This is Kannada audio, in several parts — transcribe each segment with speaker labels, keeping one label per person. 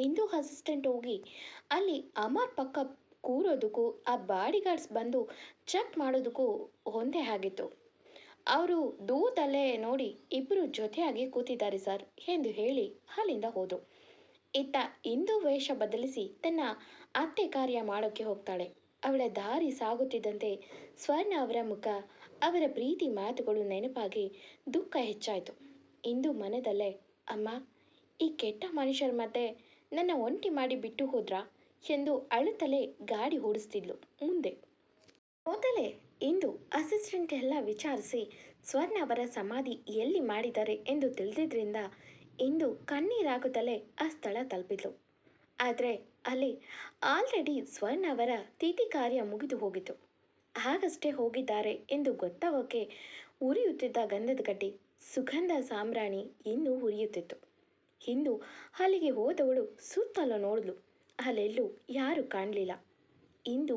Speaker 1: ಇಂದು ಅಸಿಸ್ಟೆಂಟ್ ಹೋಗಿ, ಅಲ್ಲಿ ಅಮರ್ ಪಕ್ಕ ಕೂರೋದಕ್ಕೂ ಆ ಬಾಡಿ ಗಾರ್ಡ್ಸ್ ಬಂದು ಚೆಕ್ ಮಾಡೋದಕ್ಕೂ ಒಂದೇ ಆಗಿತ್ತು. ಅವರು ದೂತಲ್ಲೇ ನೋಡಿ ಇಬ್ಬರು ಜೊತೆಯಾಗಿ ಕೂತಿದ್ದಾರೆ ಸರ್ ಎಂದು ಹೇಳಿ ಅಲ್ಲಿಂದ ಹೋದರು ಇತ್ತ ಇಂದು ವೇಷ ಬದಲಿಸಿ ತನ್ನ ಅತ್ತೆ ಕಾರ್ಯ ಮಾಡೋಕ್ಕೆ ಹೋಗ್ತಾಳೆ. ಅವಳ ದಾರಿ ಸಾಗುತ್ತಿದ್ದಂತೆ ಸ್ವರ್ಣ ಅವರ ಮುಖ, ಅವರ ಪ್ರೀತಿ ಮಾತುಗಳು ನೆನಪಾಗಿ ದುಃಖ ಹೆಚ್ಚಾಯಿತು. ಇಂದು ಮನದಲ್ಲೇ, ಅಮ್ಮ, ಈ ಕೆಟ್ಟ ಮನುಷ್ಯರ ಮಧ್ಯೆ ನನ್ನ ಒಂಟಿ ಮಾಡಿ ಬಿಟ್ಟು ಹೋದ್ರಾ ಎಂದು ಅಳುತ್ತಲೇ ಗಾಡಿ ಓಡಿಸ್ತಿದ್ಲು. ಮುಂದೆ ಮೊದಲೇ ಇಂದು ಅಸಿಸ್ಟೆಂಟ್ ಎಲ್ಲ ವಿಚಾರಿಸಿ ಸ್ವರ್ಣ ಅವರ ಸಮಾಧಿ ಎಲ್ಲಿ ಮಾಡಿದ್ದಾರೆ ಎಂದು ತಿಳಿದಿದ್ರಿಂದ ಇಂದು ಕಣ್ಣೀರಾಗುತ್ತಲೇ ಆ ಸ್ಥಳ ತಲುಪಿದ್ಲು. ಆದರೆ ಅಲ್ಲಿ ಆಲ್ರೆಡಿ ಸ್ವರ್ಣ ಅವರ ತಿಥಿ ಕಾರ್ಯ ಮುಗಿದು ಹೋಗಿತ್ತು. ಹಾಗಷ್ಟೇ ಹೋಗಿದ್ದಾರೆ ಎಂದು ಗೊತ್ತಾಗೋಕೆ ಉರಿಯುತ್ತಿದ್ದ ಗಂಧದ ಕಡ್ಡಿ, ಸುಗಂಧ ಸಾಮ್ರಾಣಿ ಇನ್ನೂ ಉರಿಯುತ್ತಿತ್ತು. ಇಂದು ಅಲ್ಲಿಗೆ ಹೋದವಳು ಸುತ್ತಲೂ ನೋಡಿದ್ಲು ಅಲ್ಲೆಲ್ಲೂ ಯಾರೂ ಕಾಣಲಿಲ್ಲ. ಇಂದು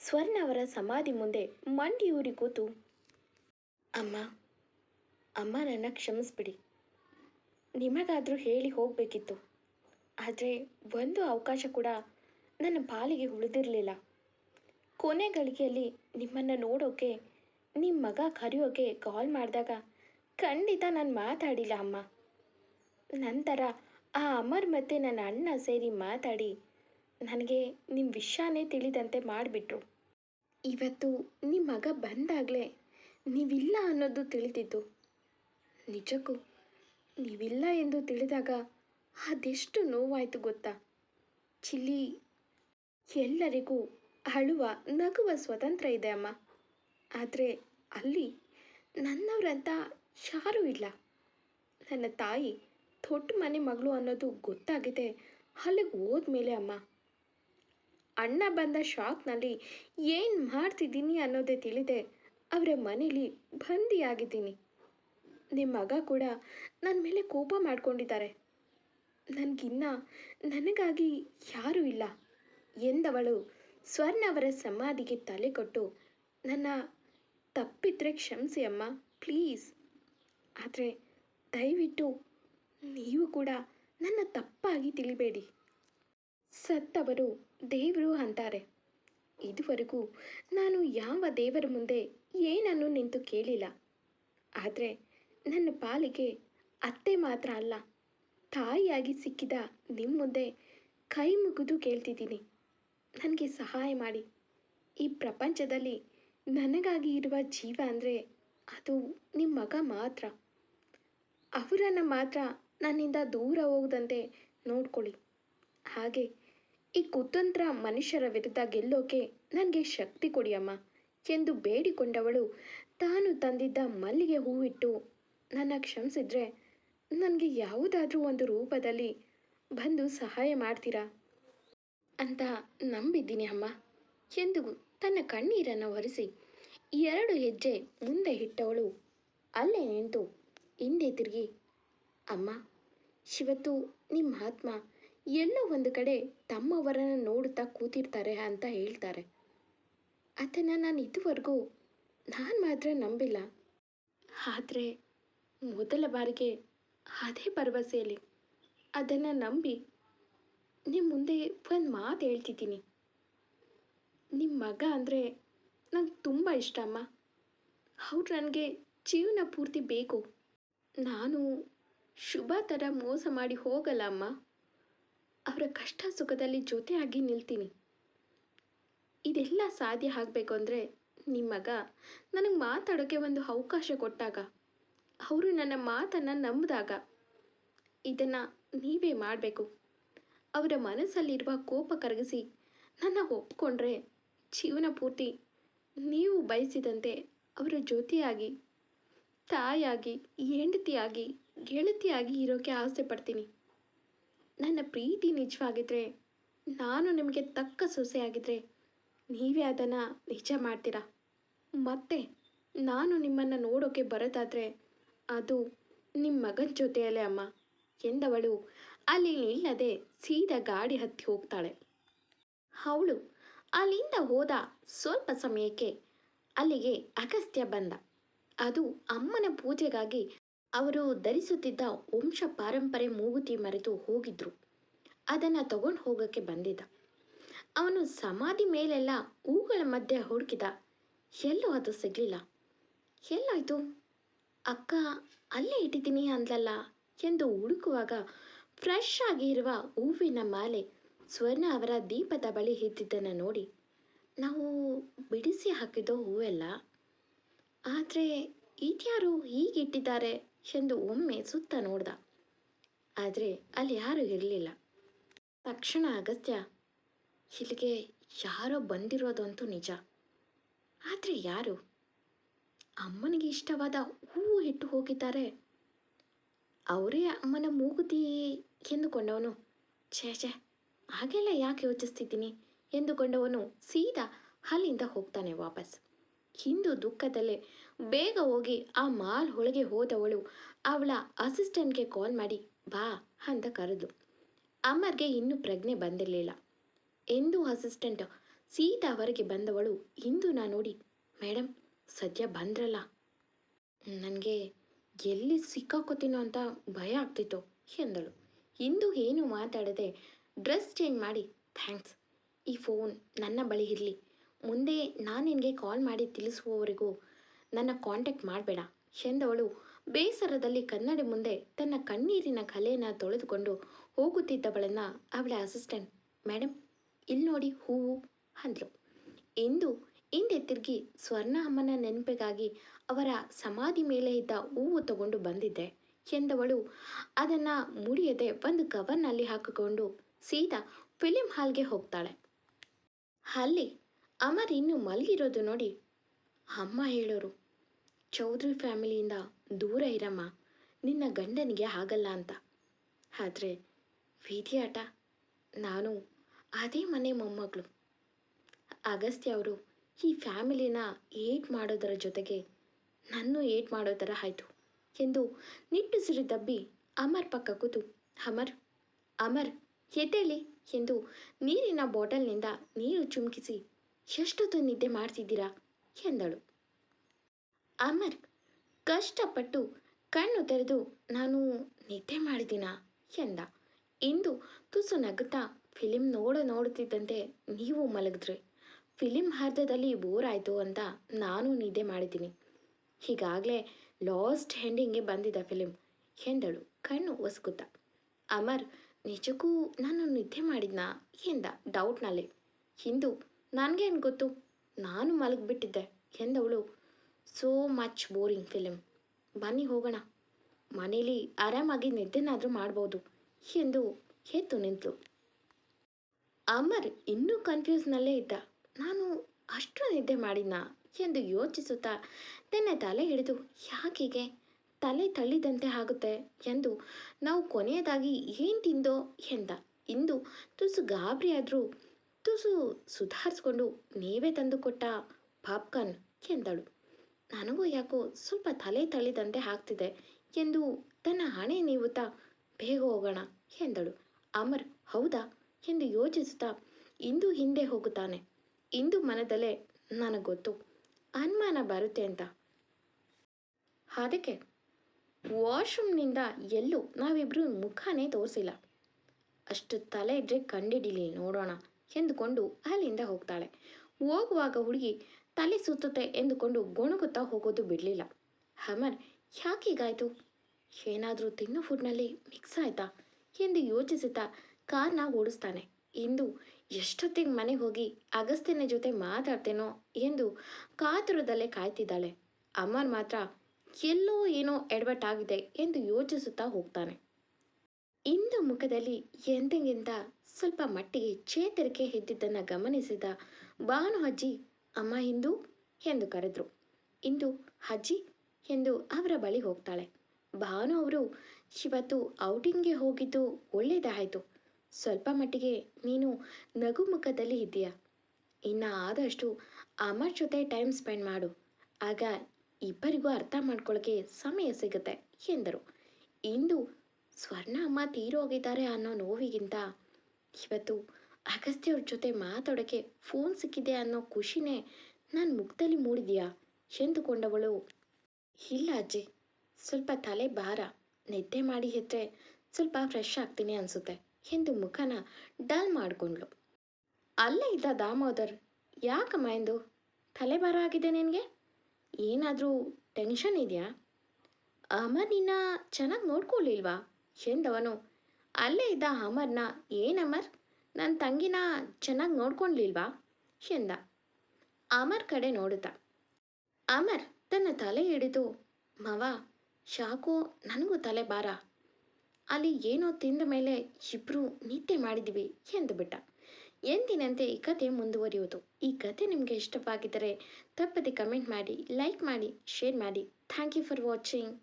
Speaker 1: ಸ್ವರ್ಣ ಅವರ ಸಮಾಧಿ ಮುಂದೆ ಮಂಡಿಯೂರಿ ಕೂತು, ಅಮ್ಮ ಅಮ್ಮ ನನ್ನ ಕ್ಷಮಿಸ್ಬಿಡಿ. ನಿಮಗಾದರೂ ಹೇಳಿ ಹೋಗಬೇಕಿತ್ತು. ಆದರೆ ಒಂದು ಅವಕಾಶ ಕೂಡ ನನ್ನ ಪಾಲಿಗೆ ಉಳಿದಿರಲಿಲ್ಲ. ಕೊನೆ ಗಳಿಗೆಯಲ್ಲಿ ನಿಮ್ಮನ್ನು ನೋಡೋಕೆ ನಿಮ್ಮ ಮಗ ಕರೆಯೋಕೆ ಕಾಲ್ ಮಾಡಿದಾಗ ಖಂಡಿತ ನಾನು ಮಾತಾಡಿಲ್ಲ, ಅಮ್ಮ. ನಂತರ ಆ ಅಮರ್ ಮತ್ತು ನನ್ನ ಅಣ್ಣ ಸೇರಿ ಮಾತಾಡಿ, ನನಗೆ ನಿಮ್ಮ ವಿಷಯನೇ ತಿಳಿದಂತೆ ಮಾಡಿಬಿಟ್ರು. ಇವತ್ತು ನಿಮ್ಮ ಮಗ ಬಂದಾಗಲೇ ನೀವಿಲ್ಲ ಅನ್ನೋದು ತಿಳಿದಿದ್ದು. ನಿಜಕ್ಕೂ ನೀವಿಲ್ಲ ಎಂದು ತಿಳಿದಾಗ ಅದೆಷ್ಟು ನೋವಾಯಿತು ಗೊತ್ತಾ? ಚಿಲ್ಲಿ, ಎಲ್ಲರಿಗೂ ಅಳುವ, ನಗುವ ಸ್ವತಂತ್ರ ಇದೆ ಅಮ್ಮ. ಆದರೆ ಅಲ್ಲಿ ನನ್ನವರಂತ ಯಾರೂ ಇಲ್ಲ. ನನ್ನ ತಾಯಿ ದೊಡ್ಡ ಮನೆ ಮಗಳು ಅನ್ನೋದು ಗೊತ್ತಾಗಿದೆ. ಅಲ್ಲಿಗೆ ಹೋದ್ಮೇಲೆ ಅಮ್ಮ, ಅಣ್ಣ ಬಂದ ಶಾಕ್ನಲ್ಲಿ ಏನು ಮಾಡ್ತಿದ್ದೀನಿ ಅನ್ನೋದೇ ತಿಳಿದೆ. ಅವರ ಮನೇಲಿ ಬಂದಿಯಾಗಿದ್ದೀನಿ. ನಿಮ್ಮ ಮಗ ಕೂಡ ನನ್ನ ಮೇಲೆ ಕೋಪ ಮಾಡ್ಕೊಂಡಿದ್ದಾರೆ. ನನಗಿನ್ನ ನನಗಾಗಿ ಯಾರೂ ಇಲ್ಲ ಎಂದವಳು ಸ್ವರ್ಣ ಅವರ ಸಮಾಧಿಗೆ ತಲೆ ಕೊಟ್ಟು, ನನ್ನ ತಪ್ಪಿದ್ರೆ ಕ್ಷಮಿಸಿ ಅಮ್ಮ, ಪ್ಲೀಸ್. ಆದರೆ ದಯವಿಟ್ಟು ನೀವು ಕೂಡ ನನ್ನ ತಪ್ಪಾಗಿ ತಿಳಿಬೇಡಿ. ಸತ್ತವರು ದೇವರು ಅಂತಾರೆ. ಇದುವರೆಗೂ ನಾನು ಯಾವ ದೇವರ ಮುಂದೆ ಏನನ್ನು ನಿಂತು ಕೇಳಿಲ್ಲ. ಆದರೆ ನನ್ನ ಪಾಲಿಗೆ ಅತ್ತೆ ಮಾತ್ರ ಅಲ್ಲ, ತಾಯಿಯಾಗಿ ಸಿಕ್ಕಿದ ನಿಮ್ಮ ಮುಂದೆ ಕೈ ಮುಗಿದು ಕೇಳ್ತಿದ್ದೀನಿ. ನನಗೆ ಸಹಾಯ ಮಾಡಿ. ಈ ಪ್ರಪಂಚದಲ್ಲಿ ನನಗಾಗಿ ಇರುವ ಜೀವ ಅಂದರೆ ಅದು ನಿಮ್ಮ ಮಗ ಮಾತ್ರ. ಅವರನ್ನು ಮಾತ್ರ ನನ್ನಿಂದ ದೂರ ಹೋಗದಂತೆ ನೋಡ್ಕೊಳ್ಳಿ. ಹಾಗೆ ಈ ಕುತಂತ್ರ ಮನುಷ್ಯರ ವಿರುದ್ಧ ಗೆಲ್ಲೋಕೆ ನನಗೆ ಶಕ್ತಿ ಕೊಡಿ ಅಮ್ಮ ಎಂದು ಬೇಡಿಕೊಂಡವಳು ತಾನು ತಂದಿದ್ದ ಮಲ್ಲಿಗೆ ಹೂವಿಟ್ಟು ನನ್ನ ಕ್ಷಮಿಸಿದ್ರೆ ನನಗೆ ಯಾವುದಾದ್ರೂ ಒಂದು ರೂಪದಲ್ಲಿ ಬಂದು ಸಹಾಯ ಮಾಡ್ತೀರಾ? ಅಂತ ನಂಬಿದ್ದೀನಿ ಅಮ್ಮ ಎಂದು ತನ್ನ ಕಣ್ಣೀರನ್ನು ಒರೆಸಿ ಎರಡು ಹೆಜ್ಜೆ ಮುಂದೆ ಇಟ್ಟವಳು. ಅಲ್ಲೇ ನಿಂತು ಹಿಂದೆ ತಿರುಗಿ, ಅಮ್ಮ ಇವತ್ತು ನಿಮ್ಮ ಆತ್ಮ, ಎಲ್ಲೋ ಒಂದು ಕಡೆ ತಮ್ಮವರನ್ನು ನೋಡುತ್ತಾ ಕೂತಿರ್ತಾರೆ ಅಂತ ಹೇಳ್ತಾರೆ. ಅದನ್ನು ನಾನು ಇದುವರೆಗೂ ನಾನು ಮಾತ್ರ ನಂಬಿಲ್ಲ. ಆದರೆ ಮೊದಲ ಬಾರಿಗೆ ಅದೇ ಭರವಸೆಯಲ್ಲಿ ಅದನ್ನು ನಂಬಿ ನಿಮ್ಮ ಮುಂದೆ ಒಂದು ಮಾತು ಹೇಳ್ತಿದ್ದೀನಿ. ನಿಮ್ಮ ಮಗ ಅಂದರೆ ನಂಗೆ ತುಂಬ ಇಷ್ಟ ಅಮ್ಮ. ಅವ್ರು ನನಗೆ ಜೀವನ ಪೂರ್ತಿ ಬೇಕು. ನಾನು ಶುಭ ಥರ ಮೋಸ ಮಾಡಿ ಹೋಗಲ್ಲ ಅಮ್ಮ. ಅವರ ಕಷ್ಟ ಸುಖದಲ್ಲಿ ಜೊತೆಯಾಗಿ ನಿಲ್ತೀನಿ. ಇದೆಲ್ಲ ಸಾಧ್ಯ ಆಗಬೇಕು ಅಂದರೆ ನಿಮ್ಮ ಮಗ ನನಗೆ ಮಾತಾಡೋಕ್ಕೆ ಒಂದು ಅವಕಾಶ ಕೊಟ್ಟಾಗ, ಅವರು ನನ್ನ ಮಾತನ್ನು ನಂಬಿದಾಗ ಇದನ್ನು ನೀವೇ ಮಾಡಬೇಕು. ಅವರ ಮನಸ್ಸಲ್ಲಿರುವ ಕೋಪ ಕರಗಿಸಿ ನನ್ನ ಒಪ್ಕೊಂಡ್ರೆ ಜೀವನ ಪೂರ್ತಿ ನೀವು ಬಯಸಿದಂತೆ ಅವರ ಜೊತೆಯಾಗಿ ತಾಯಾಗಿ ಹೆಂಡತಿಯಾಗಿ ಗೆಳತಿಯಾಗಿ ಇರೋಕ್ಕೆ ಆಸೆ ಪಡ್ತೀನಿ. ನನ್ನ ಪ್ರೀತಿ ನಿಜವಾಗಿದ್ರೆ ನಾನು ನಿಮಗೆ ತಕ್ಕ ಸೊಸೆಯಾಗಿದ್ದರೆ ನೀವೇ ಅದನ್ನು ನಿಜ ಮಾಡ್ತೀರಾ? ಮತ್ತೆ ನಾನು ನಿಮ್ಮನ್ನು ನೋಡೋಕೆ ಬರೋದಾದರೆ ಅದು ನಿಮ್ಮ ಮಗನ ಜೊತೆಯಲ್ಲೇ ಅಮ್ಮ ಎಂದವಳು ಅಲ್ಲಿ ನಿಲ್ಲದೆ ಸೀದಾ ಗಾಡಿ ಹತ್ತಿ ಹೋಗ್ತಾಳೆ. ಅವಳು ಅಲ್ಲಿಂದ ಹೋದ ಸ್ವಲ್ಪ ಸಮಯಕ್ಕೆ ಅಲ್ಲಿಗೆ ಅಗಸ್ತ್ಯ ಬಂದ. ಅದು ಅಮ್ಮನ ಪೂಜೆಗಾಗಿ ಅವರು ಧರಿಸುತ್ತಿದ್ದ ವಂಶ ಪಾರಂಪರೆ ಮೂಗುತಿ ಮರೆತು ಹೋಗಿದ್ರು. ಅದನ್ನು ತಗೊಂಡು ಹೋಗೋಕ್ಕೆ ಬಂದಿದ್ದ. ಅವನು ಸಮಾಧಿ ಮೇಲೆಲ್ಲ ಹೂಗಳ ಮಧ್ಯೆ ಹುಡುಕಿದ. ಎಲ್ಲೂ ಅದು ಸಿಗಲಿಲ್ಲ. ಎಲ್ಲಾಯ್ತು? ಅಕ್ಕ, ಅಲ್ಲೇ ಇಟ್ಟಿದ್ದೀನಿ ಅಂದ್ಲಲ್ಲ? ಎಂದು ಹುಡುಕುವಾಗ ಫ್ರೆಶ್ ಆಗಿರುವ ಹೂವಿನ ಮಾಲೆ ಸ್ವರ್ಣ ಅವರ ದೀಪದ ಬಳಿ ಇದ್ದಿದ್ದನ್ನು ನೋಡಿ, ನಾವು ಬಿಡಿಸಿ ಹಾಕಿದ್ದೋ ಹೂವೆಲ್ಲ. ಆದರೆ ಇದ್ಯಾರು ಹೀಗಿಟ್ಟಿದ್ದಾರೆ? ಎಂದು ಒಮ್ಮೆ ಸುತ್ತ ನೋಡ್ದ. ಆದರೆ ಅಲ್ಲಿ ಯಾರೂ ಇರಲಿಲ್ಲ. ತಕ್ಷಣ ಅಗತ್ಯ ಇಲ್ಲಿಗೆ ಯಾರೋ ಬಂದಿರೋದಂತೂ ನಿಜ. ಆದರೆ ಯಾರು? ಅಮ್ಮನಿಗೆ ಇಷ್ಟವಾದ ಹೂವು ಇಟ್ಟು ಹೋಗಿದ್ದಾರೆ. ಅವರೇ ಅಮ್ಮನ ಮೂಗುತಿ ಎಂದುಕೊಂಡವನು. ಛೇ ಛೇ, ಹಾಗೆಲ್ಲ ಯಾಕೆ ಯೋಚಿಸ್ತಿದ್ದೀನಿ? ಎಂದುಕೊಂಡವನು ಸೀದಾ ಅಲ್ಲಿಂದ ಹೋಗ್ತಾನೆ ವಾಪಸ್. ಹಿಂದು ದುಃಖದಲ್ಲೇ ಬೇಗ ಹೋಗಿ ಆ ಮಾಲ್ ಒಳಗೆ ಹೋದವಳು. ಅವಳ ಅಸಿಸ್ಟೆಂಟ್ಗೆ ಕಾಲ್ ಮಾಡಿ, ಬಾ ಅಂತ ಕರೆದು. ಅಮರ್ಗೆ ಇನ್ನೂ ಪ್ರಜ್ಞೆ ಬಂದಿರಲಿಲ್ಲ. ಎಂದು ಅಸಿಸ್ಟೆಂಟ್ ಸೀದಾ ಅವರಿಗೆ ಬಂದವಳು ಇಂದುನ ನೋಡಿ ಮೇಡಮ್ ಸದ್ಯ ಬಂದ್ರಲ್ಲ. ನನಗೆ ಎಲ್ಲಿ ಸಿಕ್ಕಾಕೋತೀನೋ ಅಂತ ಭಯ ಆಗ್ತಿತ್ತು, ಎಂದಳು. ಇಂದು ಏನು ಮಾತಾಡದೆ ಡ್ರೆಸ್ ಚೇಂಜ್ ಮಾಡಿ, ಥ್ಯಾಂಕ್ಸ್. ಈ ಫೋನ್ ನನ್ನ ಬಳಿ ಇರಲಿ. ಮುಂದೆ ನಾನು ನಿನಗೆ ಕಾಲ್ ಮಾಡಿ ತಿಳಿಸುವವರೆಗೂ ನನ್ನ ಕಾಂಟ್ಯಾಕ್ಟ್ ಮಾಡಬೇಡ. ಎಂದವಳು ಬೇಸರದಲ್ಲಿ ಕನ್ನಡಿ ಮುಂದೆ ತನ್ನ ಕಣ್ಣೀರಿನ ಕಲೆಯನ್ನು ತೊಳೆದುಕೊಂಡು ಹೋಗುತ್ತಿದ್ದವಳನ್ನು ಅವಳ ಅಸಿಸ್ಟೆಂಟ್ ಮೇಡಮ್ ಇಲ್ಲಿ ನೋಡಿ ಹೂವು, ಅಂದ್ಲು. ಇಂದು ಹಿಂದೆ ತಿರುಗಿ ಸ್ವರ್ಣ ಅಮ್ಮನ ನೆನಪಿಗಾಗಿ ಅವರ ಸಮಾಧಿ ಮೇಲೆ ಇದ್ದ ಹೂವು ತಗೊಂಡು ಬಂದಿದ್ದೆ. ಎಂದವಳು ಅದನ್ನು ಮುಡಿಯದೆ ಒಂದು ಕವರ್ನಲ್ಲಿ ಹಾಕಿಕೊಂಡು ಸೀದಾ ಫಿಲಿಂ ಹಾಲ್ಗೆ ಹೋಗ್ತಾಳೆ. ಅಲ್ಲಿ ಅಮರ್ ಇನ್ನು ಮಲಗಿರೋದು ನೋಡಿ. ಅಮ್ಮ ಹೇಳೋರು, ಚೌಧರಿ ಫ್ಯಾಮಿಲಿಯಿಂದ ದೂರ ಇರಮ್ಮ, ನಿನ್ನ ಗಂಡನಿಗೆ ಆಗಲ್ಲ ಅಂತ. ಆದರೆ ವೀದಿಯಾಟ ನಾನು ಅದೇ ಮನೆ ಮೊಮ್ಮಗಳು. ಅಗಸ್ತ್ಯ ಅವರು ಈ ಫ್ಯಾಮಿಲಿನ ಏಟ್ ಮಾಡೋದರ ಜೊತೆಗೆ ನನ್ನ ಏಟ್ ಮಾಡೋ ಥರ ಆಯಿತು ಎಂದು ನಿಟ್ಟುಸಿರು ದಬ್ಬಿ ಅಮರ್ ಪಕ್ಕ ಕೂತು, ಅಮರ್ ಅಮರ್, ಎದ್ದೇಳಿ ಎಂದು ನೀರಿನ ಬಾಟಲ್ನಿಂದ ನೀರು ಚುಮಕಿಸಿ ಎಷ್ಟೊತ್ತು ನಿದ್ದೆ ಮಾಡ್ತಿದ್ದೀರಾ? ಎಂದಳು. ಅಮರ್ ಕಷ್ಟಪಟ್ಟು ಕಣ್ಣು ತೆರೆದು, ನಾನು ನಿದ್ದೆ ಮಾಡಿದ್ದೀನ? ಎಂದ. ಇಂದು ತುಸು ನಗುತ್ತಾ ಫಿಲಿಂ ನೋಡ ನೋಡುತ್ತಿದ್ದಂತೆ ನೀವು ಮಲಗಿದ್ರಿ. ಫಿಲಿಂ ಅರ್ಧದಲ್ಲಿ ಬೋರ್ ಆಯಿತು ಅಂತ ನಾನು ನಿದ್ದೆ ಮಾಡಿದ್ದೀನಿ. ಹೀಗಾಗಲೇ ಲಾಸ್ಟ್ ಹೆಂಡಿಂಗ್ಗೆ ಬಂದಿದ್ದ ಫಿಲಿಂ ಎಂದಳು ಕಣ್ಣು ಒಸಗುತ್ತಾ. ಅಮರ್, ನಿಜಕ್ಕೂ ನಾನು ನಿದ್ದೆ ಮಾಡಿದ್ನಾ? ಎಂದ ಡೌಟ್ನಲ್ಲಿ. ಹಿಂದು ನನಗೇನು ಗೊತ್ತು? ನಾನು ಮಲಗಿಬಿಟ್ಟಿದ್ದೆ, ಎಂದವಳು. ಸೋ ಮಚ್ ಬೋರಿಂಗ್ ಫಿಲಮ್ ಬನ್ನಿ ಹೋಗೋಣ. ಮನೇಲಿ ಆರಾಮಾಗಿ ನಿದ್ದೆನಾದರೂ ಮಾಡ್ಬೋದು, ಎಂದು ಎದ್ದು ನಿಂತಳು ಅಮರ್ ಇನ್ನೂ ಕನ್ಫ್ಯೂಸ್ನಲ್ಲೇ ಇದ್ದ. ನಾನು ಅಷ್ಟು ನಿದ್ದೆ ಮಾಡಿನ ಎಂದು ಯೋಚಿಸುತ್ತಾ ತನ್ನ ತಲೆ ಹಿಡಿದು, ಯಾಕೀಗೆ? ತಲೆ ತಳ್ಳಿದಂತೆ ಆಗುತ್ತೆ, ಎಂದು ನಾವು ಕೊನೆಯದಾಗಿ ಏನು ತಿಂದೋ ಎಂದ. ಇಂದು ತುಸು ಗಾಬರಿಯಾದರೂ ತುಸು ಸುಧಾರಿಸ್ಕೊಂಡು ನೀವೇ ತಂದು ಕೊಟ್ಟ ಪಾಪ್ಕಾರ್ನ್ ಎಂದಳು. ನನಗೂ ಯಾಕೋ ಸ್ವಲ್ಪ ತಲೆ ತಳ್ಳಿದಂತೆ ಆಗ್ತಿದೆ ಎಂದು ತನ್ನ ಹಣೆ ನೀವುತ್ತಾ ಬೇಗ ಹೋಗೋಣ ಎಂದಳು. ಅಮರ್, ಹೌದಾ ಎಂದು ಯೋಚಿಸುತ್ತಾ ಇಂದು ಹಿಂದೆ ಹೋಗುತ್ತಾನೆ. ಇಂದು ಮನದಲ್ಲೇ ನನಗೆ ಗೊತ್ತು. ಅನುಮಾನ ಬರುತ್ತೆ ಅಂತ. ಅದಕ್ಕೆ ವಾಶ್ರೂಮ್ನಿಂದ ಎಲ್ಲೂ ನಾವಿಬ್ಬರು ಮುಖನೇ ತೋರಿಸಿಲ್ಲ. ಅಷ್ಟು ತಲೆ ಇದ್ರೆ ಕಂಡಿಡೀಲಿ ನೋಡೋಣ ಎಂದುಕೊಂಡು ಅಲ್ಲಿಂದ ಹೋಗ್ತಾಳೆ. ಹೋಗುವಾಗ ಹುಡುಗಿ ತಲೆ ಸುತ್ತುತ್ತೆ ಎಂದುಕೊಂಡು ಗೊಣಗುತ್ತಾ ಹೋಗೋದು ಬಿಡಲಿಲ್ಲ. ಅಮರ್ ಯಾಕೀಗಾಯಿತು ಏನಾದರೂ ತಿನ್ನೋ ಫುಡ್ನಲ್ಲಿ ಮಿಕ್ಸ್ ಆಯ್ತಾ? ಎಂದು ಯೋಚಿಸುತ್ತಾ ಕಾರ್ನ ಓಡಿಸ್ತಾನೆ. ಇಂದು ಎಷ್ಟೊತ್ತಿಗೆ ಮನೆಗೆ ಹೋಗಿ ಅಗಸ್ತ್ಯನ ಜೊತೆ ಮಾತಾಡ್ತೇನೋ? ಎಂದು ಕಾತುರದಲ್ಲೇ ಕಾಯ್ತಿದ್ದಾಳೆ. ಅಮರ್ ಮಾತ್ರ, ಎಲ್ಲೋ ಏನೋ ಎಡವಟ್ಟಾಗಿದೆ ಎಂದು ಯೋಚಿಸುತ್ತಾ ಹೋಗ್ತಾನೆ. ಇಂದು ಮುಖದಲ್ಲಿ ಎಂದಿಗಿಂತ ಸ್ವಲ್ಪ ಮಟ್ಟಿಗೆ ಚೇತರಿಕೆ ಎದ್ದಿದ್ದನ್ನು ಗಮನಿಸಿದ ಬಾನು ಅಜ್ಜಿ, ಅಮ್ಮ ಇಂದು ಎಂದು ಕರೆದ್ರು. ಇಂದು ಅಜ್ಜಿ? ಎಂದು ಅವರ ಬಳಿ ಹೋಗ್ತಾಳೆ. ಭಾನು ಅವರು ಇವತ್ತು ಔಟಿಂಗ್ಗೆ ಹೋಗಿದ್ದು ಒಳ್ಳೆಯದಾಯಿತು ಸ್ವಲ್ಪ ಮಟ್ಟಿಗೆ ನೀನು ನಗು ಮುಖದಲ್ಲಿ ಇದ್ದೀಯ? ಇನ್ನು ಆದಷ್ಟು ಅಮ್ಮ ಜೊತೆ ಟೈಮ್ ಸ್ಪೆಂಡ್ ಮಾಡು. ಆಗ ಇಬ್ಬರಿಗೂ ಅರ್ಥ ಮಾಡ್ಕೊಳ್ಳೋಕ್ಕೆ ಸಮಯ ಸಿಗುತ್ತೆ, ಎಂದರು. ಇಂದು ಸ್ವರ್ಣ ಅಮ್ಮ ತೀರೋಗಿದ್ದಾರೆ ಅನ್ನೋ ನೋವಿಗಿಂತ. ಇವತ್ತು ಅಗಸ್ತ್ಯವ್ರ ಜೊತೆ ಮಾತಾಡೋಕ್ಕೆ ಫೋನ್ ಸಿಕ್ಕಿದೆ ಅನ್ನೋ ಖುಷಿನೇ ನನ್ನ ಮುಖದಲ್ಲಿ ಮೂಡಿದೆಯಾ? ಎಂದುಕೊಂಡವಳು. ಇಲ್ಲ ಅಜ್ಜಿ, ಸ್ವಲ್ಪ ತಲೆ ಭಾರ, ನಿದ್ದೆ ಮಾಡಿ ಎದ್ರೆ ಸ್ವಲ್ಪ ಫ್ರೆಶ್ ಆಗ್ತೀನಿ ಅನಿಸುತ್ತೆ ಎಂದು ಮುಖನ ಡಲ್ ಮಾಡಿಕೊಂಡ್ಳು. ಅಲ್ಲೇ ಇದ್ದ ದಾಮೋದರ್, ಯಾಕಮ್ಮ ಎಂದು? ತಲೆ ಭಾರ ಆಗಿದೆ ನಿನಗೆ? ಏನಾದರೂ ಟೆನ್ಷನ್ ಇದೆಯಾ? ಅಮ್ಮ ನಿನ್ನ ಚೆನ್ನಾಗಿ ನೋಡ್ಕೊಳ್ಳಿಲ್ವಾ ಎಂದವನು, ಅಲ್ಲೇ ಇದ್ದ ಅಮರ್ನ, ಏನಮರ್? ನನ್ನ ತಂಗಿನ ಚೆನ್ನಾಗಿ ನೋಡ್ಕೊಂಡ್ಲಿಲ್ವಾ? ಎಂದ. ಅಮರ್ ಕಡೆ ನೋಡುತ್ತ. ಅಮರ್, ತನ್ನ ತಲೆ ಹಿಡಿದು, ಮವ, ಶಾಕು, ನನಗೂ ತಲೆ ಬಾರ. ಅಲ್ಲಿ ಏನೋ ತಿಂದ ಮೇಲೆ ಇಬ್ರು ನಿದ್ದೆ ಮಾಡಿದ್ವಿ ಎಂದು ಬಿಟ್ಟ ಎಂದಿನಂತೆ ಈ ಕತೆ ಮುಂದುವರಿಯುವುದು. ಈ ಕತೆ ನಿಮಗೆ ಇಷ್ಟವಾಗಿದ್ದರೆ ತಪ್ಪದೆ ಕಮೆಂಟ್ ಮಾಡಿ, ಲೈಕ್ ಮಾಡಿ, ಶೇರ್ ಮಾಡಿ. Thank you for watching.